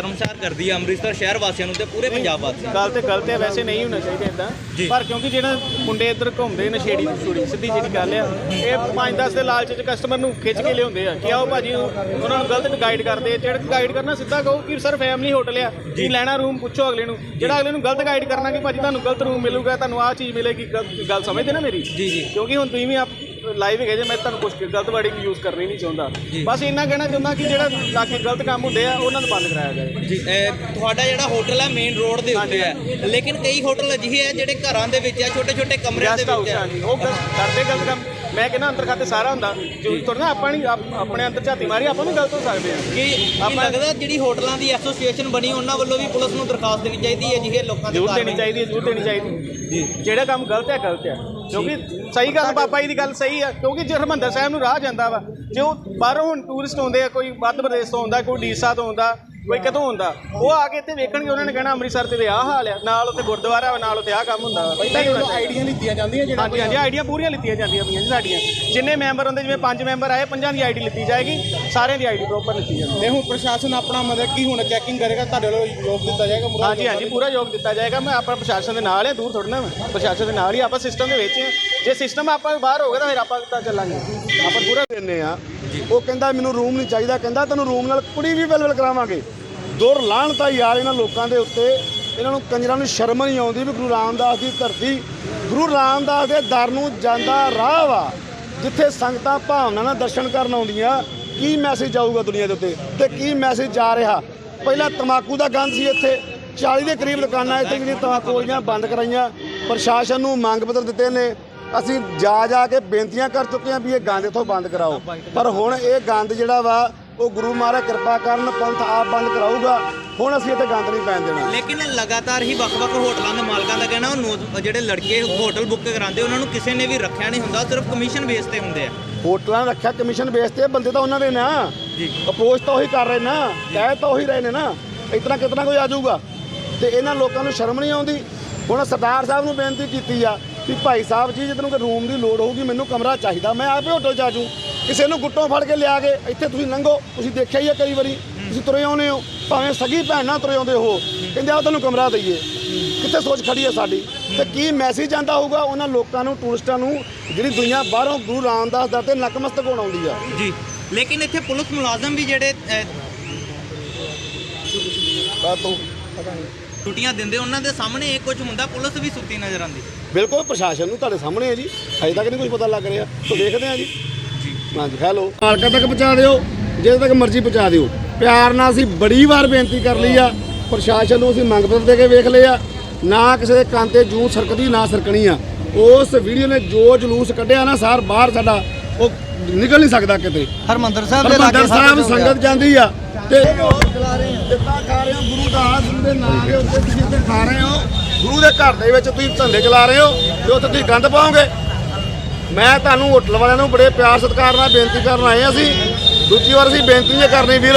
ਸ਼ਰਮਸਾਰ ਕਰਦੀ ਹੈ ਅੰਮ੍ਰਿਤਸਰ ਸ਼ਹਿਰ ਵਾਸੀਆਂ ਨੂੰ ਤੇ ਪੂਰੇ ਪੰਜਾਬ ਵਾਸੀਆਂ ਨੂੰ। ਗੱਲ ਤੇ ਗਲਤ ਹੈ ਵੈਸੇ ਨਹੀਂ ਹੋਣਾ ਚਾਹੀਦਾ ਇਦਾਂ ਜੀ। ਪਰ ਕਿਉਂਕਿ ਜਿਹੜਾ ਮੁੰਡੇ ਇੱਧਰ ਘੁੰਮਦੇ ਨਸ਼ੇੜੀ ਛੁੜੀ ਸਿੱਧੀ ਜਿਹੜੀ ਗੱਲ ਆ ਇਹ 5-10 ਦੇ ਲਾਲਚ ਚ ਕਸਟਮਰ ਨੂੰ ਖਿੱਚ ਕੇ ਲਿਆਉਂਦੇ ਆ ਕਿ ਆਓ ਭਾਜੀ ਉਹਨਾਂ ਨੂੰ ਗਲਤ ਗਾਈਡ ਕਰਦੇ ਆ। ਜਿਹੜਾ ਗਾਈਡ ਕਰਨਾ ਸਿੱਧਾ ਕਹੋ ਕਿ ਸਰ ਫੈਮਿਲੀ ਹੋਟਲ ਆ ਜੀ। ਲੈਣਾ ਰੂਮ ਪੁੱਛੋ ਅਗਲੇ ਨੂੰ। ਜਿਹੜਾ ਅਗਲੇ ਨੂੰ ਗਲਤ ਗਾਈਡ ਕਰਨਾ ਕਿ ਭਾਜੀ ਤੁਹਾਨੂੰ ਗਲਤ ਰੂਮ ਮਿਲੂਗਾ ਤੁਹਾਨੂੰ ਆਹ ਚੀਜ਼ ਮਿਲੇਗੀ ਗਲਤ- ਗੱਲ ਸਮਝਦੇ ਨਾ ਮੇਰੀ? ਜੀ, ਜੀ। ਕਿਉਂਕਿ ਹੁਣ ਤੁਸੀਂ ਵੀ ਆਪ ਲਾਈਵ ਹੈਗੇ ਜੇ ਮੈਂ ਤੁਹਾਨੂੰ ਕੁਝ ਗਲਤ ਵਰਡਿੰਗ ਯੂਜ਼ ਕਰਨੀ ਨਹੀਂ ਚਾਹੁੰਦਾ। ਬਸ ਇੰਨਾ ਕਹਿਣਾ ਚਾਹੁੰਦਾ ਕਿ ਜਿਹੜਾ ਲਾਗੇ ਗਲਤ ਕੰਮ ਹੁੰਦੇ ਆ ਉਹਨਾਂ ਨੂੰ ਬੰਦ ਕਰਾਇਆ ਜਾਏ। ਜੀ ਤੁਹਾਡਾ ਜਿਹੜਾ ਹੋਟਲ ਹੈ ਮੇਨ ਰੋਡ ਦੇ ਉੱਤੇ ਹੈ ਲੇਕਿਨ ਕਈ ਹੋਟਲ ਅਜਿਹੇ ਆ ਜਿਹੜੇ ਘਰਾਂ ਦੇ ਵਿੱਚ ਆ ਛੋਟੇ ਛੋਟੇ ਕਮਰਿਆਂ ਦੇ ਵਿੱਚ ਆ। ਉਹ ਕਰਦੇ ਗਲਤ ਕੰਮ। ਮੈਂ ਕਹਿੰਦਾ ਅੰਦਰ ਖਾਤੇ ਸਾਰਾ ਹੁੰਦਾ। ਜੋ ਥੋੜਾ ਨਾ ਆਪਾਂ ਨਹੀਂ ਆਪ- ਆਪਣੇ ਅੰਦਰ ਝਾਤੀ ਮਾਰੀ ਆਪਾਂ ਵੀ ਗਲਤ ਹੋ ਸਕਦੇ ਆ। ਕੀ ਕੀ ਲੱਗਦਾ ਜਿਹੜੀ ਹੋਟਲਾਂ ਦੀ ਐਸੋਸੀਏਸ਼ਨ ਬਣੀ ਉਹਨਾਂ ਵੱਲੋਂ ਵੀ ਪੁਲਿਸ ਨੂੰ ਦਰਖਾਸਤ ਦੇਣੀ ਚਾਹੀਦੀ ਹੈ ਜਿਹੇ ਲੋਕਾਂ ਦੇ ਜ਼ਰੂਰ ਦੇਣੀ ਚਾਹੀਦੀ ਹੈ ਜ਼ਰੂਰ ਦੇਣੀ ਚਾਹੀਦੀ ਜੀ। ਜਿਹੜਾ ਕੰਮ ਗਲਤ ਹੈ ਗਲਤ ਹੈ। ਕਿਉਂਕਿ ਸਹੀ ਗੱਲ ਬਾਬਾ ਜੀ ਦੀ ਗੱਲ ਸਹੀ ਆ, ਕਿਉਂਕਿ ਜੇ ਹਰਮੰਦਰ ਸਾਹਿਬ ਨੂੰ ਰਾਹ ਜਾਂਦਾ ਵਾ, ਜੇ ਉਹ ਬਾਹਰੋਂ ਹੁਣ ਟੂਰਿਸਟ ਆਉਂਦੇ ਆ, ਕੋਈ ਮੱਧ ਪ੍ਰਦੇਸ਼ ਤੋਂ ਆਉਂਦਾ, ਕੋਈ ਡੀਸਾ ਤੋਂ ਆਉਂਦਾ ਕੋਈ ਕਿਤੋਂ ਆਉਂਦਾ ਉਹ ਆ ਕੇ ਇੱਥੇ ਵੇਖਣਗੇ ਉਹਨਾਂ ਨੇ ਕਹਿਣਾ ਅੰਮ੍ਰਿਤਸਰ ਤੇ ਆਹ ਹਾਲ ਆ। ਨਾਲ ਉੱਥੇ ਗੁਰਦੁਆਰਾ ਵਾ ਨਾਲ ਉੱਥੇ ਆਹ ਕੰਮ ਹੁੰਦਾ ਵਾ। ਪਹਿਲਾਂ ਹੀ ਹੋਣਾ ਆਈਡੀਆਂ ਲਿੱਤੀਆਂ ਜਾਂਦੀਆਂ ਜਿਹੜਾ ਹਾਂਜੀ ਹਾਂਜੀ ਆਈਡੀਆਂ ਪੂਰੀਆਂ ਲਿੱਤੀਆਂ ਜਾਂਦੀਆਂ ਪਈਆਂ ਜੀ ਸਾਡੀਆਂ। ਜਿੰਨੇ ਮੈਂਬਰ ਹੁੰਦੇ ਜਿਵੇਂ ਪੰਜ ਮੈਂਬਰ ਆਏ ਪੰਜਾਂ ਦੀ ਆਈਡੀ ਲਿੱਤੀ ਜਾਏਗੀ ਸਾਰਿਆਂ ਦੀ ਆਈਡੀ ਪ੍ਰੋਪਰ ਲਿੱਤੀ ਜਾਂਦੀ ਤੇ ਹੁਣ ਪ੍ਰਸ਼ਾਸਨ ਆਪਣਾ ਮਤਲਬ ਕੀ ਹੁਣ ਚੈਕਿੰਗ ਕਰੇਗਾ ਤੁਹਾਡੇ ਵੱਲੋਂ ਯੋਗ ਦਿੱਤਾ ਜਾਏਗਾ ਮੁਰਾ ਹਾਂਜੀ ਹਾਂਜੀ ਪੂਰਾ ਯੋਗ ਦਿੱਤਾ ਜਾਏਗਾ। ਮੈਂ ਆਪਣਾ ਪ੍ਰਸ਼ਾਸਨ ਦੇ ਨਾਲ ਹੈ ਦੂਰ ਥੋੜ੍ਹਾ ਨਾ ਮੈਂ। ਪ੍ਰਸ਼ਾਸਨ ਦੇ ਨਾਲ ਹੀ ਆਪਾਂ ਸਿਸਟਮ ਦੇ ਵਿੱਚ ਜੇ ਸਿਸਟਮ ਆਪਾਂ ਬਾਹਰ ਹੋ ਗਿਆ ਤਾਂ ਫਿਰ ਆਪਾਂ ਕਿੱਦਾਂ ਚੱਲਾਂਗੇ? ਆਪਾਂ ਪੂਰਾ ਦਿੰਨੇ ਆ। ਉਹ ਕਹਿੰਦਾ ਮੈਨੂੰ ਰੂਮ ਨਹੀਂ ਚਾਹੀਦਾ, ਕਹਿੰਦਾ ਤੈਨੂੰ ਰੂਮ ਨਾਲ ਕੁੜੀ ਵੀ ਅਵੇਲੇਬਲ ਕਰਾਵਾਂਗੇ। ਦੁਰ ਲਾਹਣਤਾ ਯਾਰ ਇਹਨਾਂ ਲੋਕਾਂ ਦੇ ਉੱਤੇ। ਇਹਨਾਂ ਨੂੰ ਕੰਜਰਾਂ ਨੂੰ ਸ਼ਰਮ ਨਹੀਂ ਆਉਂਦੀ ਵੀ ਗੁਰੂ ਰਾਮਦਾਸ ਦੀ ਧਰਤੀ। ਗੁਰੂ ਰਾਮਦਾਸ ਦੇ ਦਰ ਨੂੰ ਜਾਂਦਾ ਰਾਹ ਵਾ, ਜਿੱਥੇ ਸੰਗਤਾਂ ਭਾਵਨਾ ਨਾਲ ਦਰਸ਼ਨ ਕਰਨ ਆਉਂਦੀਆਂ। ਕੀ ਮੈਸੇਜ ਜਾਊਗਾ ਦੁਨੀਆ ਦੇ ਉੱਤੇ? ਤੇ ਕੀ ਮੈਸੇਜ ਜਾ ਰਿਹਾ? ਪਹਿਲਾਂ ਤਮਾਕੂ ਦਾ ਗੰਧ ਸੀ ਇੱਥੇ। 40 ਦੇ ਕਰੀਬ ਦੁਕਾਨਾਂ ਇੱਥੇ ਜਿਹੜੀਆਂ ਤਮਾਕੂ ਵਾਲੀਆਂ ਬੰਦ ਕਰਾਈਆਂ। ਪ੍ਰਸ਼ਾਸਨ ਨੂੰ ਮੰਗ ਪੱਤਰ ਦਿੱਤੇ ਨੇ। ਅਸੀਂ ਜਾ ਜਾ ਕੇ ਬੇਨਤੀਆਂ ਕਰ ਚੁੱਕੇ ਹਾਂ ਵੀ ਇਹ ਗੰਦ ਇੱਥੋਂ ਬੰਦ ਕਰਾਓ। ਪਰ ਹੁਣ ਇਹ ਗੰਦ ਜਿਹੜਾ ਵਾ ਉਹ ਗੁਰੂ ਮਹਾਰਾਜ ਕਿਰਪਾ ਕਰਨ ਪੰਥ ਆਪ ਬੰਦ ਕਰਾਊਗਾ। ਹੁਣ ਅਸੀਂ ਇੱਥੇ ਗੰਦ ਨਹੀਂ ਪੈਣ ਦੇਣਾ। ਲੇਕਿਨ ਲਗਾਤਾਰ ਹੀ ਵੱਖ-ਵੱਖ ਹੋਟਲਾਂ ਦੇ ਮਾਲਕਾਂ ਦਾ ਕਹਿਣਾ ਉਹ ਜਿਹੜੇ ਲੜਕੇ ਹੋਟਲ ਬੁੱਕ ਕਰਾਉਂਦੇ ਉਹਨਾਂ ਨੂੰ ਕਿਸੇ ਨੇ ਵੀ ਰੱਖਿਆ ਨਹੀਂ ਹੁੰਦਾ ਸਿਰਫ ਕਮਿਸ਼ਨ ਬੇਸ ਤੇ ਹੁੰਦੇ ਆ। ਹੋਟਲਾਂ ਰੱਖਿਆ ਕਮਿਸ਼ਨ ਬੇਸ ਤੇ ਬੰਦੇ ਤਾਂ ਉਹਨਾਂ ਦੇ ਨਾ ਜੀ। ਅਪਰੋਚ ਤਾਂ ਉਹੀ ਕਰ ਰਹੇ ਨਾ ਕਹਿ ਤਾਂ ਉਹੀ ਰਹੇ ਨੇ ਨਾ। ਇਤਨਾ ਕਿਤਨਾ ਕੋਈ ਆ ਜਾਊਗਾ। ਤੇ ਇਹਨਾਂ ਲੋਕਾਂ ਨੂੰ ਸ਼ਰਮ ਨਹੀਂ ਆਉਂਦੀ। ਹੁਣ ਸਰਦਾਰ ਸਾਹਿਬ ਨੂੰ ਬੇਨਤੀ ਕੀਤੀ ਆ ਕਿ ਭਾਈ ਸਾਹਿਬ ਜੀ ਜਦੋਂ ਕੋਈ ਰੂਮ ਦੀ ਲੋੜ ਹੋਊਗੀ ਮੈਨੂੰ ਕਮਰਾ ਚਾਹੀਦਾ। ਮੈਂ ਆਪੇ ਹੋਟਲ ਜਾ ਜੂ ਕਿਸੇ ਨੂੰ ਗੁੱਟੋਂ ਫੜ ਕੇ ਲਿਆ ਕੇ ਇੱਥੇ ਤੁਸੀਂ ਲੰਘੋ। ਤੁਸੀਂ ਦੇਖਿਆ ਹੀ ਆ ਕਈ ਵਾਰੀ ਤੁਸੀਂ ਤੁਰੇ ਆਉਂਦੇ ਹੋ। ਭਾਵੇਂ ਸਗੀ ਭੈਣ ਨਾਲ ਤੁਰੇ ਆਉਂਦੇ ਹੋ। ਕਹਿੰਦੇ ਆ ਤੁਹਾਨੂੰ ਕਮਰਾ ਦਈਏ। ਕਿੱਥੇ ਸੋਚ ਖੜੀ ਹੈ ਸਾਡੀ? ਤੇ ਕੀ ਮੈਸੇਜ ਜਾਂਦਾ ਹੋਊਗਾ ਉਹਨਾਂ ਲੋਕਾਂ ਨੂੰ ਟੂਰਿਸਟਾਂ ਨੂੰ ਜਿਹੜੀ ਦੁਨੀਆ ਬਾਹਰੋਂ ਗੁਰੂ ਰਾਮਦਾਸ ਦਰ ਤੇ ਨਕਮਸਤਕ ਹੋਣ ਆਉਂਦੀ ਆ? ਜੀ। ਲੇਕਿਨ ਇੱਥੇ ਪੁਲਿਸ ਮੁਲਾਜ਼ਮ ਵੀ ਜਿਹੜੇ ਅਹ, ਛੁੱਟੀਆਂ ਦਿੰਦੇ ਉਹਨਾਂ ਦੇ ਸਾਹਮਣੇ ਇਹ ਕੁਝ ਹੁੰਦਾ ਪੁਲਿਸ ਵੀ ਸੁੱਤੀ ਨਜ਼ਰ ਆਉਂਦੀ। ਬਿਲਕੁਲ ਪ੍ਰਸ਼ਾਸਨ ਨੂੰ ਤੁਹਾਡੇ ਸਾਹਮਣੇ ਹੈ ਜੀ। ਅਜੇ ਤੱਕ ਨਹੀਂ ਕੁਝ ਪਤਾ ਲੱਗ ਰਿਹਾ। ਤੋ ਦੇਖਦੇ ਆ ਜੀ। ਹਾਂਜੀ ਹੈਲੋ। ਮਾਲਕਾਂ ਤੱਕ ਪਹੁੰਚਾ ਦਿਓ। ਜਿਹਦੇ ਤੱਕ ਮਰਜ਼ੀ ਪਹੁੰਚਾ ਦਿਓ। ਪਿਆਰ ਨਾਲ ਅਸੀਂ ਬੜੀ ਵਾਰ ਬੇਨਤੀ ਕਰ ਲਈ ਆ। ਪ੍ਰਸ਼ਾਸਨ ਨੂੰ ਅਸੀਂ ਮੰਗ ਪੱਤਰ ਦੇ ਕੇ ਵੇਖ ਲਏ ਆ। ਨਾ ਕਿਸੇ ਦੇ ਕੰਨ ਤੇ ਜੂੰ ਸਰਕਦੀ ਨਾ ਸਰਕਣੀ ਆ। ਉਸ ਵੀਡੀਓ ਨੇ ਜੋ ਜਲੂਸ ਕੱਢਿਆ ਨਾ ਸਾਰ ਬਾਹਰ ਸਾਡਾ ਉਹ ਨਿਕਲ ਨਹੀਂ ਸਕਦਾ ਕਿਤੇ। ਹਰਮੰਦਰ ਸਾਹਿਬ ਹਰਮੰਦਰ ਸਾਹਿਬ ਸੰਗਤ ਜਾਂਦੀ ਆ। ਤੇ ਖਾ ਰਹੇ ਹੋ ਗੁਰੂ ਦਾਸ ਦੇ ਨਾਂ ਦੇ ਉੱਤੇ ਤੁਸੀਂ ਖਾ ਰਹੇ ਹੋ। ਗੁਰੂ ਦੇ ਘਰ ਦੇ ਵਿੱਚ ਤੁਸੀਂ ਧੰਦੇ ਚਲਾ ਰਹੇ ਹੋ ਤੇ ਉੱਥੇ ਤੁਸੀਂ ਗੰਦ ਪਾਓਗੇ। ਮੈਂ ਤੁਹਾਨੂੰ ਹੋਟਲ ਵਾਲਿਆਂ ਨੂੰ ਬੜੇ ਪਿਆਰ ਸਤਿਕਾਰ ਨਾਲ ਬੇਨਤੀ ਕਰਨ ਆਏ ਹਾਂ ਅਸੀਂ। ਦੂਜੀ ਵਾਰ ਅਸੀਂ ਬੇਨਤੀ ਨਹੀਂ ਕਰਨੀ ਵੀਰ।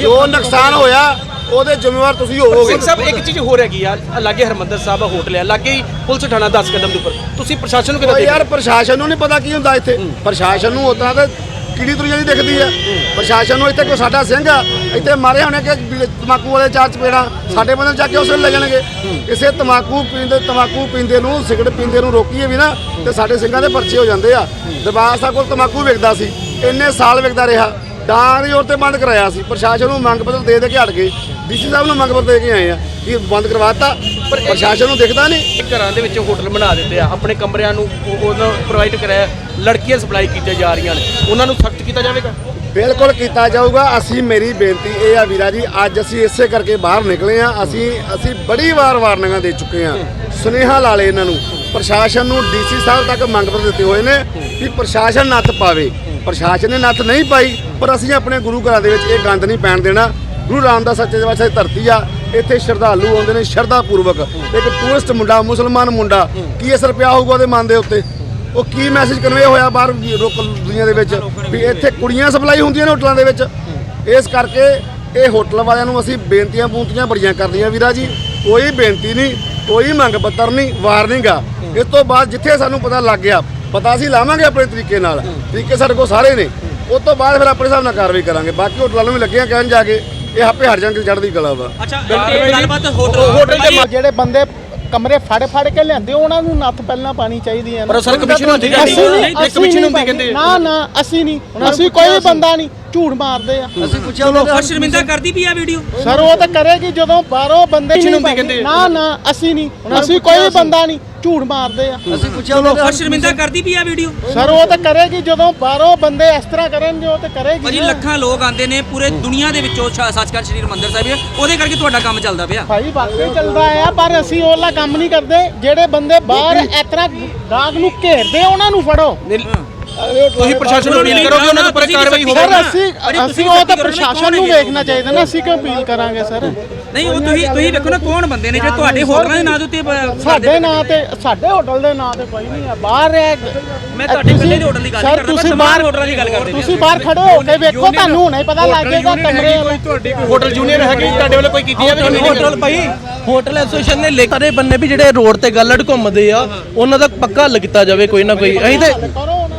ਜੋ ਨੁਕਸਾਨ ਹੋਇਆ ਉਹਦੇ ਜ਼ਿੰਮੇਵਾਰ ਤੁਸੀਂ ਹੋਵੋਗੇ। ਸਿੰਘ ਸਾਹਿਬ ਇੱਕ ਚੀਜ਼ ਹੋਰ ਹੈਗੀ ਆ ਲਾਗੇ ਹਰਮੰਦਰ ਸਾਹਿਬ ਹੋਟਲ ਹੈ ਲਾਗੇ ਹੀ ਪੁਲਿਸ ਥਾਣਾ 10 ਕਦਮ ਦੇ ਉੱਪਰ। ਤੁਸੀਂ ਪ੍ਰਸ਼ਾਸਨ ਨੂੰ ਕਿਦਾਂ ਓ ਦੇਖ ਯਾਰ ਪ੍ਰਸ਼ਾਸਨ ਨੂੰ ਨਹੀਂ ਪਤਾ ਕੀ ਹੁੰਦਾ ਇੱਥੇ। ਪ੍ਰਸ਼ਾਸਨ ਨੂੰ ਉਦਾਂ ਤੇ ਕੀੜੀ ਤੁਰੀਆਂ ਦੀ ਦਿਖਦੀ ਆ? ਪ੍ਰਸ਼ਾਸਨ ਨੂੰ ਇੱਥੇ ਕੋਈ ਸਾਡਾ ਸਿੰਘ ਆ, ਇੱਥੇ ਮਾਰੇ ਹੋਣੇ ਕਿ ਵੀ ਤਮਾਕੂ ਵਾਲੇ ਚਾਰ ਚਪੇੜਾ ਸਾਡੇ ਬੰਦੇ ਨੂੰ ਜਾ ਕੇ ਉਸੇ ਲੈ ਜਾਣਗੇ। ਕਿਸੇ ਤਮਾਕੂ ਪੀਂਦੇ ਤਮਾਕੂ ਪੀਂਦੇ ਨੂੰ, ਸਿਗਰਟ ਪੀਂਦੇ ਨੂੰ ਰੋਕੀਏ ਵੀ ਨਾ, ਤੇ ਸਾਡੇ ਸਿੰਘਾਂ ਦੇ ਪਰਚੇ ਹੋ ਜਾਂਦੇ ਆ। ਦਰਬਾਰ ਸਾਹਿਬ ਕੋਲ ਤਮਾਕੂ ਵਿਕਦਾ ਸੀ, ਇੰਨੇ ਸਾਲ ਵਿਕਦਾ ਰਿਹਾ। ਡਾਂਗ ਔਰ ਤੇ ਬੰਦ ਕਰਾਇਆ ਸੀ। ਪ੍ਰਸ਼ਾਸਨ ਨੂੰ ਮੰਗ ਪੱਤਰ ਦੇ ਦੇ ਕੇ ਹਟ ਗਏ। ਡੀਸੀ ਸਾਹਿਬ ਨੂੰ ਮੰਗ ਪੱਤਰ ਦੇ ਕੇ ਆਏ ਆ ਕਿ ਬੰਦ ਕਰਵਾਤਾ। ਪਰ ਪ੍ਰਸ਼ਾਸਨ ਨੂੰ ਦਿਖਦਾ ਨਹੀਂ। ਘਰਾਂ ਦੇ ਵਿੱਚ ਹੋਟਲ ਬਣਾ ਦਿੱਤੇ ਆ। ਆਪਣੇ ਕਮਰਿਆਂ ਨੂੰ ਉਹ- ਉਹਨਾਂ ਪ੍ਰੋਵਾਈਡ ਕਰਾਇਆ ਲੜਕੀਆਂ ਸਪਲਾਈ ਕੀਤੀਆਂ ਜਾ ਰਹੀਆਂ ਨੇ। ਉਹਨਾਂ ਨੂੰ ਸਖਤ ਕੀਤਾ ਜਾਵੇਗਾ? ਬਿਲਕੁਲ ਕੀਤਾ ਜਾਊਗਾ। ਅਸੀਂ ਮੇਰੀ ਬੇਨਤੀ ਇਹ ਆ ਵੀਰਾ ਜੀ ਅੱਜ ਅਸੀਂ ਇਸੇ ਕਰਕੇ ਬਾਹਰ ਨਿਕਲੇ ਆ। ਅਸੀਂ ਅਸੀਂ ਬੜੀ ਵਾਰ ਵਾਰਨਿੰਗਾਂ ਦੇ ਚੁੱਕੇ ਆ। ਸੁਨੇਹਾ ਲਾ ਲਏ ਇਹਨਾਂ ਨੂੰ। ਪ੍ਰਸ਼ਾਸਨ ਨੂੰ ਡੀਸੀ ਸਾਹਿਬ ਤੱਕ ਮੰਗ ਪੱਤਰ ਦਿੱਤੇ ਹੋਏ ਨੇ ਕਿ ਪ੍ਰਸ਼ਾਸਨ ਨੱਥ ਪਾਵੇ। ਪ੍ਰਸ਼ਾਸਨ ਨੇ ਨੱਥ ਨਹੀਂ ਪਾਈ, ਪਰ ਅਸੀਂ ਆਪਣੇ ਗੁਰੂ ਘਰਾਂ ਦੇ ਵਿੱਚ ਇਹ ਗੰਦ ਨਹੀਂ ਪੈਣ ਦੇਣਾ। ਗੁਰੂ ਰਾਮਦਾਸ ਸੱਚੇ ਪਾਤਸ਼ਾਹ ਦੀ ਧਰਤੀ ਆ, ਇੱਥੇ ਸ਼ਰਧਾਲੂ ਆਉਂਦੇ ਨੇ ਸ਼ਰਧਾ ਪੂਰਵਕ ਇੱਕ ਟੂਰਿਸਟ ਮੁੰਡਾ, ਮੁਸਲਮਾਨ ਮੁੰਡਾ, ਕੀ ਅਸਰ ਪਿਆ ਹੋਊਗਾ ਉਹਦੇ ਮਨ ਦੇ ਉੱਤੇ? ਉਹ ਕੀ ਮੈਸੇਜ ਕਨਵੇ ਹੋਇਆ ਬਾਹਰ ਵੀ ਲੋਕ ਦੁਨੀਆ ਦੇ ਵਿੱਚ? ਵੀ ਇੱਥੇ ਕੁੜੀਆਂ ਸਪਲਾਈ ਹੁੰਦੀਆਂ ਨੇ ਹੋਟਲਾਂ ਦੇ ਵਿੱਚ? ਇਸ ਕਰਕੇ ਇਹ ਹੋਟਲ ਵਾਲਿਆਂ ਨੂੰ ਅਸੀਂ ਬੇਨਤੀਆਂ ਬੂੰਤੀਆਂ ਬੜੀਆਂ ਕਰਦੀਆਂ ਵੀਰਾ ਜੀ। ਕੋਈ ਬੇਨਤੀ ਨਹੀਂ, ਕੋਈ ਮੰਗ ਪੱਤਰ ਨਹੀਂ, ਵਾਰਨਿੰਗ ਆ। ਇਸ ਤੋਂ ਬਾਅਦ ਜਿੱਥੇ ਸਾਨੂੰ ਪਤਾ ਲੱਗ ਗਿਆ ਪਤਾ ਅਸੀਂ ਲਾਵਾਂਗੇ ਆਪਣੇ ਤਰੀਕੇ ਨਾਲ ਤਰੀਕੇ ਸਾਡੇ ਕੋਲ ਸਾਰੇ ਨੇ। ਉਸ ਤੋਂ ਬਾਅਦ ਫਿਰ ਆਪਣੇ ਹਿਸਾਬ ਨਾਲ ਕਾਰਵਾਈ ਕਰਾਂਗੇ। ਬਾਕੀ ਹੋਟਲਾਂ ਨੂੰ ਵੀ ਲੱਗਿਆ ਕਹਿਣ ਜਾ ਕੇ ਇਹ ਆਪੇ ਹਟ ਜਾਣਗੇ ਚੜ੍ਹਦੀ ਕਲਾ ਵਾ। ਅੱਛਾ ਇਹ ਗੱਲਬਾਤ ਹੋਟਲ ਹੋਟਲ ਦੇ ਜਿਹੜੇ ਬੰਦੇ ਕਮਰੇ ਫੜ ਫੜ ਕੇ ਲਿਆਂਦੇ ਉਹਨਾਂ ਨੂੰ ਨੱਥ ਪਹਿਲਾਂ ਪਾਣੀ ਚਾਹੀਦੀ ਹੈ ਪਰ ਸਰ ਕਮਿਸ਼ਨ ਹੁੰਦੀ ਅਸੀਂ ਨਹੀਂ ਅਸੀਂ ਕਮਿਸ਼ਨ ਹੁੰਦੀ ਕਹਿੰਦੇ। ਨਾ ਨਾ ਅਸੀਂ ਨਹੀਂ। ਅਸੀਂ ਕੋਈ ਬੰਦਾ ਨਹੀਂ ਝੂਠ ਮਾਰਦੇ ਆ। ਔਰ ਸ਼ਰਮਿੰਦਾ ਕਰਦੀ ਵੀ ਆ ਵੀਡੀਓ ਸਰ ਉਹ ਤਾਂ ਕਰੇਗੀ ਜਦੋਂ ਬਾਹਰੋਂ ਬੰਦੇ। ਕਹਿੰਦੇ। ਨਾ ਨਾ ਅਸੀਂ ਨਹੀਂ। ਅਸੀਂ ਕੋਈ ਬੰਦਾ ਨਹੀਂ। ਝੂਠ ਮਾਰਦੇ ਆ। ਔਰ ਸ਼ਰਮਿੰਦਾ ਕਰਦੀ ਵੀ ਆ ਵੀਡੀਓ ਸਰ ਉਹ ਤਾਂ ਕਰੇਗੀ ਜਦੋਂ ਬਾਹਰੋਂ ਬੰਦੇ ਇਸ ਤਰ੍ਹਾਂ ਕਰਨਗੇ ਉਹ ਤਾਂ ਕਰੇਗੀ ਨਾ। ਲੱਖਾਂ ਲੋਕ ਆਉਂਦੇ ਨੇ ਪੂਰੇ ਦੁਨੀਆ ਦੇ ਵਿੱਚੋਂ ਸੱਚਖੰਡ ਸ੍ਰੀ ਹਰਿਮੰਦਰ ਸਾਹਿਬ ਉਹਦੇ ਕਰਕੇ ਤੁਹਾਡਾ ਕੰਮ ਚੱਲਦਾ ਪਿਆ। ਭਾਈ ਵਾਕਈ ਚੱਲਦਾ ਆ ਪਰ ਅਸੀਂ ਉਹਲਾ ਕੰਮ ਨਹੀਂ ਕਰਦੇ। ਜਿਹੜੇ ਬੰਦੇ ਬਾਹਰ ਇਸ ਤਰ੍ਹਾਂ ਗਾਹਕ ਨੂੰ ਘੇਰਦੇ ਆ, ਉਹਨਾਂ ਨੂੰ ਫੜੋ। ਤੁਸੀਂ ਪ੍ਰਸ਼ਾਸਨ ਨੂੰ ਅਪੀਲ ਕਰੋਗੇ ਉਹਨਾਂ ਦੇ ਉੱਪਰ ਕਾਰਵਾਈ ਹੋਵੇ ਸਰ ਅਸੀਂ ਅਸੀਂ ਉਹ ਤਾਂ ਪ੍ਰਸ਼ਾਸਨ ਨੂੰ ਵੇਖਣਾ ਚਾਹੀਦਾ ਨਾ ਅਸੀਂ ਕਿਉਂ ਅਪੀਲ ਕਰਾਂਗੇ ਸਰ? ਨਹੀਂ ਉਹ ਤੁਸੀਂ ਤੁਸੀਂ ਵੇਖੋ ਨਾ ਕੌਣ ਬੰਦੇ ਨੇ ਜਿਹੜੇ ਤੁਹਾਡੇ ਹੋਟਲਾਂ ਦੇ ਨਾਂ ਦੇ ਉੱਤੇ ਬ- ਸਾਡੇ ਨਾਂ ਤੇ ਸਾਡੇ ਹੋਟਲ ਦੇ ਨਾਂ ਤੇ ਕੋਈ ਨਹੀਂ ਆ ਬਾਹਰ ਹੈ ਮੈਂ ਤੁਹਾਡੇ ਤੁਸੀਂ- ਇਕੱਲੇ ਦੇ ਹੋਟਲ ਦੀ ਗੱਲ ਨਹੀਂ ਸਰ, ਕਰਦਾ, ਮੈਂ ਤੁਸੀਂ ਬਾਹਰ ਹੋਟਲਾਂ ਦੀ ਗੱਲ ਕਰਦੇ ਤੁਸੀਂ ਬਾਹਰ ਖੜੇ ਹੋ ਕੇ ਵੇਖੋ ਤੁਹਾਨੂੰ ਹੁਣੇ ਪਤਾ ਲੱਗ ਜਾਏਗਾ ਕਮਰੇ ਹੋਟਲ ਯੂਨੀਅਨ ਹੈਗੀ ਤੁਹਾਡੇ ਵੱਲੋਂ ਕੋਈ ਕੀਤੀ ਜਾਵੇ ਨਹੀਂ ਹੋਟਲ ਭਾਈ। ਹੋਟਲ ਐਸੋਸੀਏਸ਼ਨ ਨੇ ਲਿਖ ਸਾਰੇ ਬੰਨੇ ਵੀ ਜਿਹੜੇ ਰੋਡ ਤੇ ਗੱਲੜ ਘੁੰਮਦੇ ਆ ਉਹਨਾਂ ਦਾ ਪੱਕਾ ਹੱਲ ਕੀਤਾ ਜਾਵੇ ਕੋਈ ਨਾ ਕੋਈ। ਅਸੀਂ ਤੇ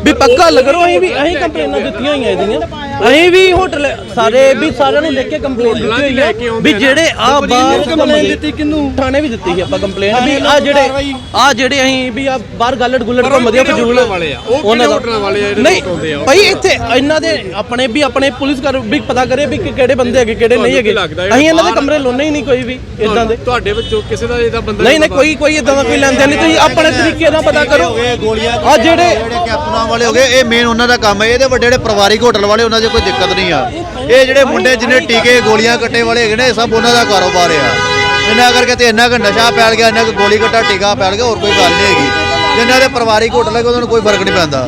ਵੀ ਪੱਕਾ ਹੱਲ ਕਰੋ ਅਸੀਂ ਵੀ ਅਸੀਂ ਕੰਪਲੇਨਾਂ ਦਿੱਤੀਆਂ ਹੋਈਆਂ ਇਹਦੀਆਂ। ਅਸੀਂ ਵੀ ਹੋਟਲ ਸਾਰੇ ਵੀ ਸਾਰਿਆਂ ਨੂੰ ਲਿਖ ਕੇ ਕੰਪਲੇਨ ਦਿੱਤੀ ਹੋਈ ਹੈ ਵੀ ਜਿਹੜੇ ਆ ਬਾਹਰ ਕੰਪਲੇਨ ਦਿੱਤੀ ਕਿਨੂੰ ਥਾਣੇ ਵੀ ਦਿੱਤੀ ਸੀ ਆਪਾਂ ਕੰਪਲੇਨ ਵੀ ਆ ਜਿਹੜੇ ਆ ਜਿਹੜੇ ਅਸੀਂ ਵੀ ਆ ਬਾਹਰ ਗੱਲੜ ਗੁੱਲੜ ਘੁੰਮਦੇ ਆ ਫਜ਼ੂਲ। ਵਾਲੇ ਆ? ਉਹਨਾਂ ਹੋਟਲਾਂ ਵਾਲੇ ਨਹੀਂ ਭਾਈ ਇੱਥੇ ਇਹਨਾਂ ਦੇ ਆਪਣੇ ਵੀ ਆਪਣੇ ਪੁਲਿਸ ਕਰ ਵੀ ਪਤਾ ਕਰੇ ਵੀ ਕਿ ਕਿਹੜੇ ਬੰਦੇ ਹੈਗੇ ਕਿਹੜੇ ਨਹੀਂ ਹੈਗੇ। ਅਸੀਂ ਇਹਨਾਂ ਦੇ ਕਮਰੇ ਲਾਉਣੇ ਹੀ ਨਹੀਂ ਕੋਈ ਵੀ ਇਦਾਂ ਦੇ। ਤੁਹਾਡੇ ਵਿੱਚੋਂ ਕਿਸੇ ਦਾ ਇਹਦਾ ਬੰਦਾ ਨਹੀਂ ਨਹੀਂ ਕੋਈ ਕੋਈ ਇਦਾਂ ਦਾ ਕੋਈ ਲੈਂਦੇ ਨਹੀਂ। ਤੁਸੀਂ ਆਪਣੇ ਤਰੀਕੇ ਨਾਲ ਪਤਾ ਕਰੋ। ਆ ਜਿਹੜੇ ਕੈਪਟਨਾਂ ਵਾਲੇ ਹੋ ਗਏ ਇਹ ਮੇਨ ਉਹਨਾਂ ਦਾ ਕੰਮ ਹੈ। ਇਹਦੇ ਵੱਡੇ ਜਿਹੜੇ ਪਰਿਵਾਰਿਕ ਹੋਟਲ ਵਾਲੇ ਉਹਨਾਂ 'ਚ ਕੋਈ ਦਿੱਕਤ ਨਹੀਂ ਆ। ਇਹ ਜਿਹੜੇ ਮੁੰਡੇ ਜਿਹਨੇ ਟੀਕੇ ਗੋਲੀਆਂ ਕੱਟੇ ਵਾਲੇ ਹੈਗੇ ਨੇ, ਇਹ ਸਭ ਉਹਨਾਂ ਦਾ ਕਾਰੋਬਾਰ ਆ। ਇਹਨਾਂ ਕਰਕੇ ਤੇ ਇੰਨਾ ਕੁ ਨਸ਼ਾ ਪੈਲ ਗਿਆ, ਇੰਨਾ ਕੁ ਗੋਲੀ ਕੱਟਾ, ਟੀਕਾ ਪੈਲ ਗਿਆ, ਹੋਰ ਕੋਈ ਗੱਲ ਨਹੀਂ ਹੈਗੀ। ਜਿਨ੍ਹਾਂ ਦੇ ਪਰਿਵਾਰਿਕ ਹੋਟਲ ਹੈ ਉਹਨਾਂ ਨੂੰ ਕੋਈ ਫ਼ਰਕ ਨਹੀਂ ਪੈਂਦਾ।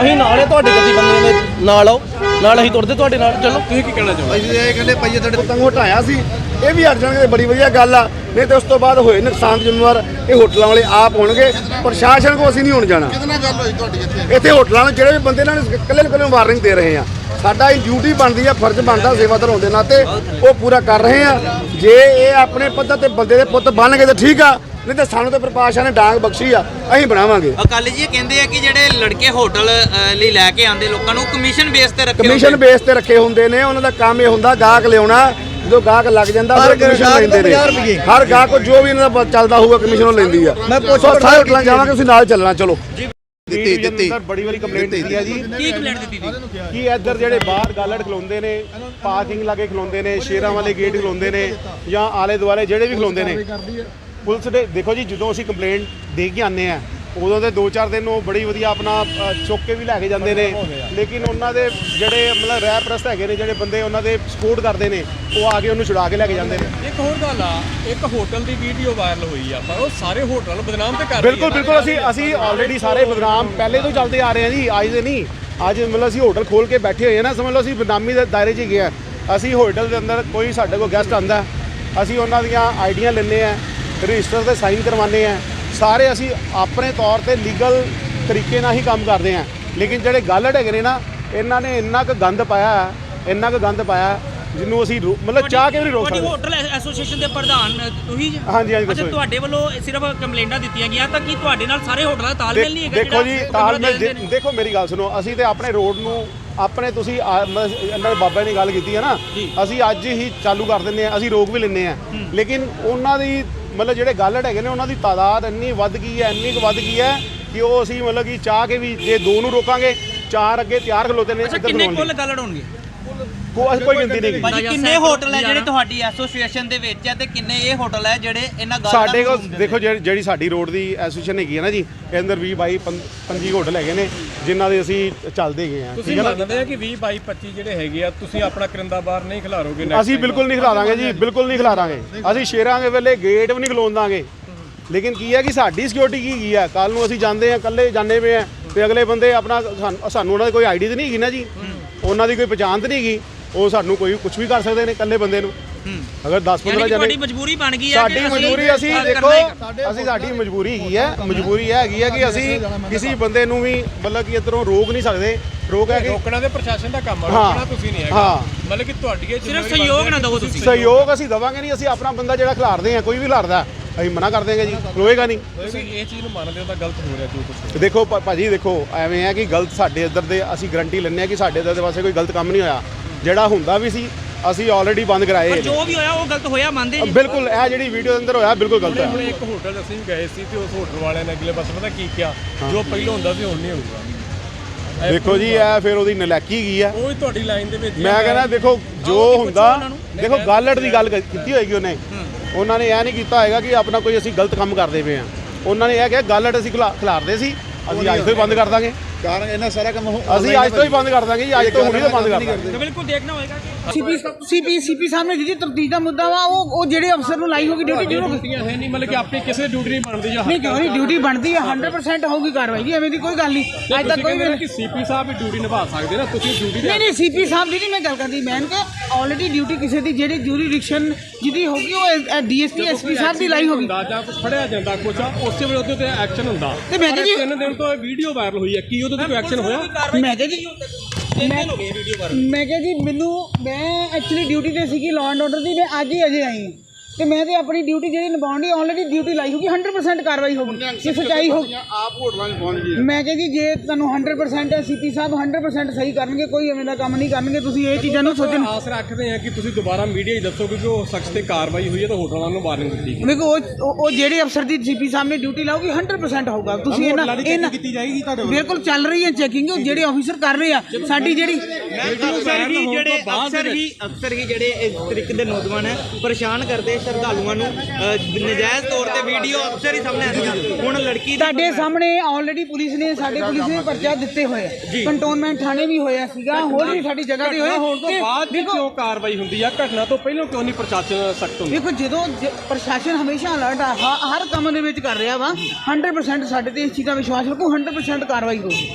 ਅਸੀਂ ਨਾਲ ਤੁਹਾਡੇ ਕਦੀ ਬੰਦੇ ਦੇ, ਨਾਲ ਆਓ। ਨਾਲ ਅਸੀਂ ਤੁਰਦੇ ਤੁਹਾਡੇ ਨਾਲ ਚਲੋ। ਤੁਸੀਂ ਕੀ ਕਹਿਣਾ ਚਾਹੋ ਅਸੀਂ ਇਹ ਕਹਿੰਦੇ ਪਈਏ ਤੁਹਾਡੇ ਪਤੰਗ ਹਟਾਇਆ ਸੀ। ਇਹ ਵੀ ਹਟ ਜਾਣਗੇ ਬੜੀ ਵਧੀਆ ਗੱਲ ਆ। ਨਹੀਂ ਤੇ ਉਸ ਤੋਂ ਬਾਅਦ ਹੋਏ ਨੁਕਸਾਨ ਜ਼ਿੰਮੇਵਾਰ ਇਹ ਹੋਟਲਾਂ ਵਾਲੇ ਆਪ ਹੋਣਗੇ। ਪ੍ਰਸ਼ਾਸਨ ਕੋ ਅਸੀਂ ਨਹੀਂ ਹੁਣ ਜਾਣਾ। ਕਿਹਦੇ ਨਾਲ ਗੱਲ ਹੋਈ ਤੁਹਾਡੀ ਇੱਥੇ? ਇੱਥੇ ਹੋਟਲਾਂ ਨੂੰ ਜਿਹੜੇ ਵੀ ਬੰਦੇ ਨਾਲ ਇਕੱਲੇ ਇਕੱਲੇ ਵਾਰਨਿੰਗ ਦੇ ਰਹੇ ਆ। ਸਾਡਾ ਇਹ ਡਿਊਟੀ ਬਣਦੀ ਆ ਫਰਜ਼ ਬਣਦਾ ਸੇਵਾਦਾਰ ਹੋਣ ਦੇ ਨਾਤੇ ਉਹ ਪੂਰਾ ਕਰ ਰਹੇ ਆ। ਜੇ ਇਹ ਆਪਣੇ ਪੱਧਰ ਤੇ ਬੰਦੇ ਦੇ ਪੁੱਤ ਬਣਨਗੇ ਤਾਂ ਠੀਕ ਆ ਨਹੀਂ ਤੇ ਸਾਨੂੰ ਤਾਂ ਪ੍ਰਪਾਸ਼ਾ ਨੇ ਡਾਂਗ ਬਖਸ਼ੀ ਆ ਅਸੀਂ ਬਣਾਵਾਂਗੇ। ਅਕਾਲੀ ਜੀ ਕਹਿੰਦੇ ਆ ਕਿ ਜਿਹੜੇ ਲੜਕੇ ਹੋਟਲ ਲਈ ਲੈ ਕੇ ਆਉਂਦੇ ਲੋਕਾਂ ਨੂੰ ਕਮਿਸ਼ਨ ਬੇਸ ਤੇ ਰੱਖੇ ਕਮਿਸ਼ਨ। ਬੇਸ ਤੇ ਰੱਖੇ ਹੁੰਦੇ ਨੇ ਉਹਨਾਂ ਦਾ ਕੰਮ ਇਹ ਹੁੰਦਾ ਗਾਹਕ ਲਿਆਉਣਾ ਜਦੋਂ ਗਾਹਕ ਲੱਗ ਜਾਂਦਾ ਫਿਰ ਕਮਿਸ਼ਨ ਲੈਂਦੇ ਨੇ। ਹਰ ਗਾਹਕ ਕੋ ਜੋ ਵੀ ਇਹਨਾਂ ਦਾ ਚੱਲਦਾ ਹੋਊਗਾ ਕਮਿਸ਼ਨ ਉਹ ਲੈਂਦੀ ਆ। ਮੈਂ ਪੁੱਛ ਸਾਰੇ ਹੋਟਲਾਂ ਜਾਵਾਂਗੇ ਤੁਸੀਂ ਨਾਲ ਚੱਲਣਾ ਚਲੋ। ਦਿੱਤੀ ਦਿੱਤੀ। ਸਰ ਬੜੀ ਵਾਰੀ ਕੰਪਲੇਂਟ ਦਿੱਤੀ ਹੈ ਜੀ। ਕੀ ਕੰਪਲੇਂਟ ਦਿੱਤੀ ਸੀ? ਕਿ ਇੱਧਰ ਜਿਹੜੇ ਬਾਹਰ ਗਾਲੜ ਖਲੋਂਦੇ ਨੇ ਪਾਰਕਿੰਗ ਲਾਗੇ ਖਲੋਂਦੇ ਨੇ ਸ਼ੇਰਾਂ ਵਾਲੇ ਗੇਟ ਖਲੋਂਦੇ ਨੇ ਜਾਂ ਆਲੇ ਦੁਆਲੇ ਜਿਹੜੇ ਵੀ ਖਲੋਂਦੇ ਨੇ ਪੁਲਿਸ ਦੇ ਦੇਖੋ ਜੀ ਜਦੋਂ ਅਸੀਂ ਕੰਪਲੇਂਟ ਦੇ ਕੇ ਆਨੇ ਆ ਉਦੋਂ ਦੇ 2-4 ਦਿਨ ਉਹ ਬੜੀ ਵਧੀਆ ਆਪਣਾ ਚੁੱਕ ਕੇ ਵੀ ਲੈ ਕੇ ਜਾਂਦੇ ਨੇ। ਲੇਕਿਨ ਉਹਨਾਂ ਦੇ ਜਿਹੜੇ ਮਤਲਬ ਰੈਪ ਪ੍ਰਸਤ ਹੈਗੇ ਨੇ ਜਿਹੜੇ ਬੰਦੇ ਉਹਨਾਂ ਦੇ ਸਪੋਰਟ ਕਰਦੇ ਨੇ ਉਹ ਆ ਕੇ ਉਹਨੂੰ ਛੁਡਾ ਕੇ ਲੈ ਕੇ ਜਾਂਦੇ ਨੇ। ਇੱਕ ਹੋਰ ਗੱਲ ਆ ਇੱਕ ਹੋਟਲ ਦੀ ਵੀਡੀਓ ਵਾਇਰਲ ਹੋਈ ਆ ਪਰ ਉਹ ਸਾਰੇ ਹੋਟਲ ਬਦਨਾਮ ਤੇ ਕਰ ਰਹੀ ਆ। ਬਿਲਕੁਲ ਬਿਲਕੁਲ ਅਸੀਂ ਅਸੀਂ ਆਲਰੇਡੀ ਸਾਰੇ ਬਦਨਾਮ ਪਹਿਲੇ ਤੋਂ ਚੱਲਦੇ ਆ ਰਹੇ ਹਾਂ ਜੀ ਅੱਜ ਦੇ ਨਹੀਂ। ਅੱਜ ਮਤਲਬ ਅਸੀਂ ਹੋਟਲ ਖੋਲ ਕੇ ਬੈਠੇ ਹੋਏ ਹਾਂ ਨਾ ਸਮਝ ਲਓ ਅਸੀਂ ਬਦਨਾਮੀ ਦੇ ਦਾਇਰੇ 'ਚ ਹੀ ਗਏ ਹਾਂ ਅਸੀਂ ਹੋਟਲ ਦੇ ਅੰਦਰ ਕੋਈ ਸਾਡੇ ਕੋਲ ਗੈਸਟ ਆਂਦਾ ਅਸੀਂ ਉਹਨਾਂ ਦੀਆਂ ਆਈਡੀਆਂ ਲੈਂਦੇ ਆ ਰਜਿਸਟਰ ਤੇ ਸਾਈਨ ਕਰਵਾਉਂਦੇ ਆ। ਸਾਰੇ ਅਸੀਂ ਆਪਣੇ ਤੌਰ ਤੇ ਲੀਗਲ ਤਰੀਕੇ ਨਾਲ ਹੀ ਕੰਮ ਕਰਦੇ ਆ। ਲੇਕਿਨ ਜਿਹੜੇ ਗਾਲੜ ਹੈਗੇ ਨੇ ਨਾ ਇਹਨਾਂ ਨੇ ਇੰਨਾ ਕੁ ਗੰਦ ਪਾਇਆ ਇੰਨਾ ਕੁ ਗੰਦ ਪਾਇਆ ਜਿਹਨੂੰ ਅਸੀਂ ਮਤਲਬ ਚਾਹ ਕੇ ਵੀ ਨਹੀਂ ਰੋਕ ਸਕਦੇ। ਹੋਟਲ ਐਸੋਸੀਏਸ਼ਨ ਦੇ ਪ੍ਰਧਾਨ ਤੁਸੀਂ ਹਾਂਜੀ, ਹਾਂਜੀ, ਅੱਛਾ। ਤੁਹਾਡੇ ਵੱਲੋਂ ਸਿਰਫ ਕੰਪਲੇਂਟਾਂ ਦਿੱਤੀਆਂ ਗਈਆਂ ਤਾਂ ਕੀ ਤੁਹਾਡੇ ਨਾਲ ਸਾਰੇ ਹੋਟਲਾਂ ਦਾ ਤਾਲਮੇਲ ਨਹੀਂ ਹੈਗਾ ਦੇਖੋ ਜੀ ਤਾਲਮੇਲ? ਦੇਖੋ ਮੇਰੀ ਗੱਲ ਸੁਣੋ ਅਸੀਂ ਤੇ ਆਪਣੇ ਰੋਡ ਨੂੰ ਆਪਣੇ ਤੁਸੀਂ ਦੇ ਬਾਬਾ ਨੇ ਗੱਲ ਕੀਤੀ ਹੈ ਨਾ ਅਸੀਂ ਅੱਜ ਹੀ ਚਾਲੂ ਕਰ ਦਿੰਦੇ ਆ ਅਸੀਂ ਰੋਕ ਵੀ ਲੈਂਦੇ ਆ ਲੇਕਿਨ ਉਹਨਾਂ ਦੀ ਮਤਲਬ ਜਿਹੜੇ ਗਾਲੜ ਹੈਗੇ ਨੇ ਉਹਨਾਂ ਦੀ ਤਾਦਾਦ ਇੰਨੀ ਵੱਧ ਗਈ ਹੈ ਇੰਨੀ ਕੁ ਵੱਧ ਗਈ ਹੈ ਕਿ ਉਹ ਅਸੀਂ ਮਤਲਬ ਕਿ ਚਾਹ ਕੇ ਵੀ ਜੇ ਦੋ ਨੂੰ ਰੋਕਾਂਗੇ ਚਾਰ ਅੱਗੇ ਤਿਆਰ ਖਲੋਤੇ ਨੇ ਅੱਛਾ ਇੱਧਰ ਕਿੰਨੇ ਬਣਾਉਣ ਕੁੱਲ ਗਾਲੜ ਹੋਣਗੇ? ਕੋਈ ਕੋਈ ਗਿਣਤੀ ਨਹੀਂ। ਭਾਜੀ ਕਿੰਨੇ ਹੋਟਲ ਹੈ ਜਿਹੜੇ? ਤੁਹਾਡੀ ਐਸੋਸੀਏਸ਼ਨ ਦੇ ਵਿੱਚ ਹੈ ਤੇ ਕਿੰਨੇ ਇਹ ਹੋਟਲ ਹੈ ਜਿਹੜੇ ਇਹਨਾਂ ਗਾਲਾਂ ਸਾਡੇ ਕੋਲ ਦੇਖੋ ਜਿਹੜੀ ਜਿਹੜੀ ਸਾਡੀ ਰੋਡ ਦੀ ਐਸੋਸੀਏਸ਼ਨ ਹੈਗੀ ਹੈ ਨਾ ਜੀ ਇਹਦੇ ਅੰਦਰ 20 22 25 ਹੋਟਲ ਹੈਗੇ ਨੇ ਜਿਨ੍ਹਾਂ ਦੇ ਅਸੀਂ ਚੱਲਦੇ ਗਏ ਆ ਤੁਸੀਂ ਮੰਨਦੇ ਆ ਕਿ 20 22 25 ਜਿਹੜੇ ਹੈਗੇ ਆ ਤੁਸੀਂ ਆਪਣਾ ਕਰਿੰਦਾ ਬਾਹਰ ਨਹੀਂ ਖਿਲਾਰੋਗੇ ਅਸੀਂ ਬਿਲਕੁਲ ਨਹੀਂ ਖਿਲਾਰਾਂਗੇ ਜੀ ਬਿਲਕੁਲ ਨਹੀਂ ਖਿਲਾਰਾਂਗੇ। ਅਸੀਂ ਸ਼ੇਰਾਂਗੇ ਵੇਲੇ ਗੇਟ ਵੀ ਨਹੀਂ ਖਲੋਣ ਦਾਂਗੇ। ਲੇਕਿਨ ਕੀ ਹੈ ਕਿ ਸਾਡੀ ਸਿਕਿਉਰਿਟੀ ਕੀ ਕੀ ਹੈ ਕੱਲ ਨੂੰ ਅਸੀਂ ਜਾਂਦੇ ਆ ਇਕੱਲੇ ਜਾਂਦੇ ਪਏ ਆ ਤੇ ਅਗਲੇ ਬੰਦੇ ਆਪਣਾ ਸਾਨੂੰ- ਸਾਨੂੰ ਉਹਨਾਂ ਦੀ ਕੋਈ ਆਈਡੀ ਤੇ ਨਹੀਂ ਹੈਗੀ ਨਾ ਜੀ। ਉਹਨਾਂ ਦੀ ਕੋਈ ਪਛਾਣ ਤੇ ਨਹੀਂ ਹੈਗੀ। ਉਹ ਸਾਨੂੰ ਕੋਈ ਕੁਝ ਵੀ ਕਰ ਸਕਦੇ ਨੇ ਇਕੱਲੇ ਬੰਦੇ ਨੂੰ। ਅਗਰ 10 ਯਾਨੀ 15 ਕਿ ਜਣੇ ਤੁਹਾਡੀ ਮਜਬੂਰੀ ਬਣ ਗਈ ਹੈ ਸਾਡੀ ਮਜਬੂਰੀ ਅਸੀਂ ਦੇਖੋ ਅਸੀਂ ਸਾਡੀ ਮਜਬੂਰੀ ਹੈਗੀ ਹੈ ਮਜਬੂਰੀ ਇਹ ਹੈਗੀ ਹੈ ਕਿ ਅਸੀਂ ਕਿਸੇ ਬੰਦੇ ਨੂੰ ਵੀ ਮਤਲਬ ਕਿ ਇੱਧਰੋਂ ਰੋਕ ਨਹੀਂ ਸਕਦੇ। ਰੋਕ ਹੈ ਕਿ ਰੋਕਣਾ ਤੇ ਪ੍ਰਸ਼ਾਸਨ ਦਾ ਕੰਮ ਆ ਹਾਂ। ਰੋਕਣਾ ਤੁਸੀਂ ਨਹੀਂ ਹੈਗਾ। ਹਾਂ। ਮਤਲਬ ਕਿ ਤੁਹਾਡੀ ਇਹ ਸਿਰਫ ਜ਼ਿੰਮੇਵਾਰੀ ਸਹਿਯੋਗ ਬਣਦੀ ਨਾ ਹੈ ਦਿਓ ਕਿ ਤੁਸੀਂ। ਸਹਿਯੋਗ ਅਸੀਂ ਦਵਾਂਗੇ ਨਹੀਂ ਅਸੀਂ ਆਪਣਾ ਬੰਦਾ ਜਿਹੜਾ ਖਿਲਾਰਦੇ ਆ ਕੋਈ ਵੀ ਖਿਲਾਰਦਾ ਅਸੀਂ ਮਨਾ ਕਰ ਦੇਂਗੇ ਜੀ ਖਲੋਏਗਾ ਨਹੀਂ। ਤੁਸੀਂ ਇਹ ਚੀਜ਼ ਨੂੰ ਮੰਨਦੇ ਹੋ ਤਾਂ ਗਲਤ ਹੋ ਰਿਹਾ ਜੋ ਕੁਝ ਦੇਖੋ ਭਾ- ਭਾਜੀ ਦੇਖੋ ਐਵੇਂ ਹੈ ਕਿ ਗਲਤ ਸਾਡੇ ਇੱਧਰ ਦੇ ਅਸੀਂ ਗਰੰਟੀ ਲੈਂਦੇ ਆ ਕਿ ਸਾਡੇ ਇੱਧਰ ਦੇ ਪਾਸੇ ਕੋਈ ਗਲਤ ਕੰਮ ਨਹੀਂ ਹੋਇਆ। ਜਿਹੜਾ ਹੁੰਦਾ ਵੀ ਸੀ ਅਸੀਂ ਆਲਰੇਡੀ ਬੰਦ ਕਰਾਏ ਪਰ। ਜੋ ਵੀ ਹੋਇਆ ਉਹ ਗਲਤ ਹੋਇਆ ਮੰਨਦੇ ਜੀ ਬਿਲਕੁਲ ਇਹ ਜਿਹੜੀ ਵੀਡੀਓ ਦੇ ਅੰਦਰ ਹੋਇਆ ਬਿਲਕੁਲ ਗਲਤ ਹੁਣ ਹੈ ਇੱਕ ਹੋਟਲ ਅਸੀਂ ਗਏ ਸੀ ਤੇ ਉਸ ਹੋਟਲ ਵਾਲਿਆਂ ਨੇ ਅਗਲੇ ਪਾਸੇ ਪਤਾ ਕੀ ਕਿਹਾ? ਜੋ ਪਹਿਲਾਂ ਹੁੰਦਾ ਸੀ ਹੁਣ ਨਹੀਂ ਹੋਊਗਾ। ਦੇਖੋ ਜੀ ਇਹ ਫਿਰ ਉਹਦੀ ਨਲਾਇਕੀ ਗਈ ਆ? ਉਹ ਹੀ ਤੁਹਾਡੀ ਲਾਈਨ ਦੇ ਵਿੱਚ ਹੀ ਮੈਂ ਆ। ਕਹਿੰਦਾ ਦੇਖੋ ਜੋ ਹੁੰਦਾ ਪੁੱਛੋ ਉਹਨਾਂ ਨੂੰ। ਦੇਖੋ ਗਾਲੜ ਦੀ ਗੱਲ ਕ- ਕੀਤੀ ਹੋਏਗੀ ਉਹਨੇ। ਉਹਨਾਂ ਨੇ ਇਹ ਨਹੀਂ ਕੀਤਾ ਹੋਏਗਾ ਕਿ ਆਪਣਾ ਕੋਈ ਅਸੀਂ ਗਲਤ ਕੰਮ ਕਰਦੇ ਪਏ ਆ ਉਹਨਾਂ ਨੇ ਇਹ ਕਿਹਾ ਗਾਲੜ ਅਸੀਂ ਖਿਲਾ- ਖਿਲਾਰਦੇ ਸੀ ਅਸੀਂ ਅੱਜ ਤੋਂ ਹੀ ਬੰਦ ਕਰ ਦਾਂਗੇ। ਕਾਰਨ ਇਹਨਾਂ ਸਾਰਾ ਕੰਮ ਅਸੀਂ ਅੱਜ ਤੋਂ ਹੀ ਬੰਦ ਕਰ ਦਾਂਗੇ ਜੀ ਅੱਜ ਤੋਂ ਹੁਣੀ ਤਾਂ ਬੰਦ ਕਰ ਦਾਂਗੇ। ਤਾਂ ਬਿਲਕੁਲ ਦੇਖਣਾ ਹੋਏਗਾ ਕਿ ਸੀਪੀ ਸੀਪੀ ਸੀਪੀ ਸਾਹਿਬ ਨੇ ਜਿਹਦੀ ਤਬਦੀਲ ਦਾ ਮੁੱਦਾ ਵਾ ਉਹ ਉਹ ਜਿਹੜੇ ਅਫਸਰ ਨੂੰ ਲਾਈ ਹੋਗੀ ਡਿਊਟੀ ਜ਼ਰੂਰ ਡਿਊਟੀਆਂ ਹੈ ਨਹੀਂ ਮਤਲਬ ਕਿ ਆਪਣੀ ਕਿਸੇ ਡਿਊਟੀ ਨਹੀਂ ਬਣਦੀ ਜਾਂ ਨਹੀਂ ਕਿਉਂ ਨਹੀਂ ਡਿਊਟੀ ਬਣਦੀ ਹੈ 100% ਹੋਊਗੀ ਕਾਰਵਾਈ ਦੀ ਐਵੇਂ ਦੀ ਕੋਈ ਗੱਲ ਨਹੀਂ। ਅੱਜ ਤੱਕ ਕੋਈ ਵੀ ਕਿ ਸੀਪੀ ਸਾਹਿਬ ਵੀ ਡਿਊਟੀ ਨਿਭਾ ਸਕਦੇ ਨਾ ਤੁਸੀਂ ਡਿਊਟੀ ਨਹੀਂ ਨਹੀਂ ਸੀਪੀ ਸਾਹਿਬ ਦੀ ਨਹੀਂ ਮੈਂ ਗੱਲ ਕਰਦੀ ਮੈਂ ਕਿ ਆਲਰੇਡੀ ਡਿਊਟੀ ਕਿਸੇ ਦੀ ਜਿਹੜੀ ਜੂਰੀਡਿਕਸ਼ਨ ਜਿਹਦੀ ਹੋਗੀ ਉਹ ਡੀਐਸਪੀ ਐਸਪੀ ਸਾਹਿਬ ਦੀ ਲਾਈ ਹੋਗੀ ਜਾਂ ਕੁਝ ਫੜਿਆ ਜਾਂਦਾ ਕੁਝ ਉਸੇ ਵੇਲੇ ਉਹਦੇ ਤੇ ਐਕਸ਼ਨ ਹੁੰਦਾ। ਤੇ ਮੈਂ ਜੀ- ਤਿੰਨ ਦਿਨ ਤੋਂ ਇਹ ਵੀਡੀਓ ਵਾਇਰਲ ਹੋਈ ਹੈ ਕੀ ਉਹਦੇ ਤੇ ਕੋਈ ਐਕਸ਼ਨ ਹੋਇਆ? ਮੈਂ ਮੈਂ ਕਿਹਾ ਜੀ ਮੈਨੂੰ ਮੈਂ ਐਕਚੁਅਲੀ ਡਿਊਟੀ ਤੇ ਸੀਗੀ ਲਾਅ ਐਂਡ ਆਰਡਰ ਦੀ ਮੈਂ ਅੱਜ ਹੀ ਅਜੇ ਆਈ ਹਾਂ। ਤੇ ਮੈਂ ਤੇ ਆਪਣੀ ਡਿਊਟੀ ਜਿਹੜੀ ਨਿਭਾਉਣੀ ਆਲਰੇਡੀ ਡਿਊਟੀ ਲਾਈ ਹੋਗੀ 100% ਕਾਰਵਾਈ ਹੋਗੀ ਜੇ ਸਚਾਈ ਹੋ ਆਪ ਹੋਟਲਾਂ 'ਚ ਪਹੁੰਚ ਗਏ। ਮੈਂ ਕਿਹਾ ਜੀ ਜੇ ਤੁਹਾਨੂੰ 100% ਹੈ ਸੀਪੀ ਸਾਹਿਬ 100% ਸਹੀ ਕਰਨਗੇ ਕੋਈ ਐਵੇਂ ਦਾ ਕੰਮ ਨਹੀਂ ਕਰਨਗੇ ਤੁਸੀਂ ਇਹ ਚੀਜ਼ਾਂ ਨੂੰ ਸੋਚਣ। ਆਸ ਰੱਖਦੇ ਆ ਕਿ ਤੁਸੀਂ ਦੁਬਾਰਾ ਮੀਡੀਆ 'ਚ ਦੱਸੋਗੇ ਕਿ ਉਹ ਸ਼ਖਸ ਤੇ ਕਾਰਵਾਈ ਹੋਈ ਹੈ ਤਾਂ ਹੋਟਲਾਂ ਨੂੰ ਵਾਰਨਿੰਗ ਦਿੱਤੀ ਗਈ। ਵੇਖੋ ਉਹ ਉਹ- ਜਿਹੜੇ ਅਫਸਰ ਦੀ ਸੀਪੀ ਸਾਹਿਬ ਨੇ ਡਿਊਟੀ ਲਾਉਗੀ 100% ਹੋਊਗਾ। ਤੁਸੀਂ ਇਹਨਾਂ ਇਹਨਾਂ ਕੀਤੀ ਜਾਏਗੀ ਤੁਹਾਡੇ ਬਿਲਕੁਲ ਚੱਲ ਰਹੀ ਹੈ ਚੈਕਿੰਗ ਜਿਹੜੇ ਆਫੀਸਰ ਕਰ ਰਹੇ ਆ ਸਾਡੀ ਜਿਹੜੀ ਅਕਸਰ ਹੀ ਜਿਹੜੇ ਅਕਸਰ ਹੀ ਅਕਸਰ ਹੀ ਜਿਹੜੇ ਇਸ ਤਰੀਕੇ ਦੇ ਨੌਜਵਾਨ ਹੈ ਪਰੇਸ਼ਾਨ ਕਰਦੇ ਸ਼ਰਧਾਲੂਆਂ ਨੂੰ ਅ, ਨਜਾਇਜ਼ ਤੌਰ ਤੇ ਵੀਡੀਓ ਅਕਸਰ ਹੀ ਸਾਹਮਣੇ ਆਉਂਦੀਆਂ ਹੁਣ ਲੜਕੀ ਦੀ ਤੁਹਾਡੇ ਸਾਹਮਣੇ ਆਲਰੇਡੀ ਪੁਲਿਸ ਨੇ ਸਾਡੇ ਪੁਲਿਸ ਨੇ ਪਰਚਾ ਦਿੱਤੇ ਹੋਏ ਆ। ਕੰਟੋਨਮੈਂਟ ਥਾਣੇ ਵੀ ਹੋਇਆ ਸੀਗਾ ਹੋਰ ਵੀ ਸਾਡੀ ਜਗ੍ਹਾ ਤੇ ਹੋਏ। ਹੋਣ ਤੋਂ ਤੇ ਬਾਅਦ ਵੀ ਦੇਖੋ ਕਿਉਂ ਕਾਰਵਾਈ ਹੁੰਦੀ ਆ? ਘਟਨਾ ਤੋਂ ਪਹਿਲਾਂ ਕਿਉਂ ਨਹੀਂ ਪ੍ਰਸ਼ਾਸਨ ਸਖਤ ਹੁੰਦਾ? ਦੇਖੋ ਜਦੋਂ ਜ- ਪ੍ਰਸ਼ਾਸਨ ਹਮੇਸ਼ਾ ਅਲਰਟ ਆ ਹ- ਹਰ ਕੰਮ ਦੇ ਵਿੱਚ ਕਰ ਰਿਹਾ ਵਾ 100% ਸਾਡੇ ਤੇ ਇਸ ਚੀਜ਼ ਦਾ ਵਿਸ਼ਵਾਸ ਰੱਖੋ 100% ਕਾਰਵਾਈ ਹੋਊਗੀ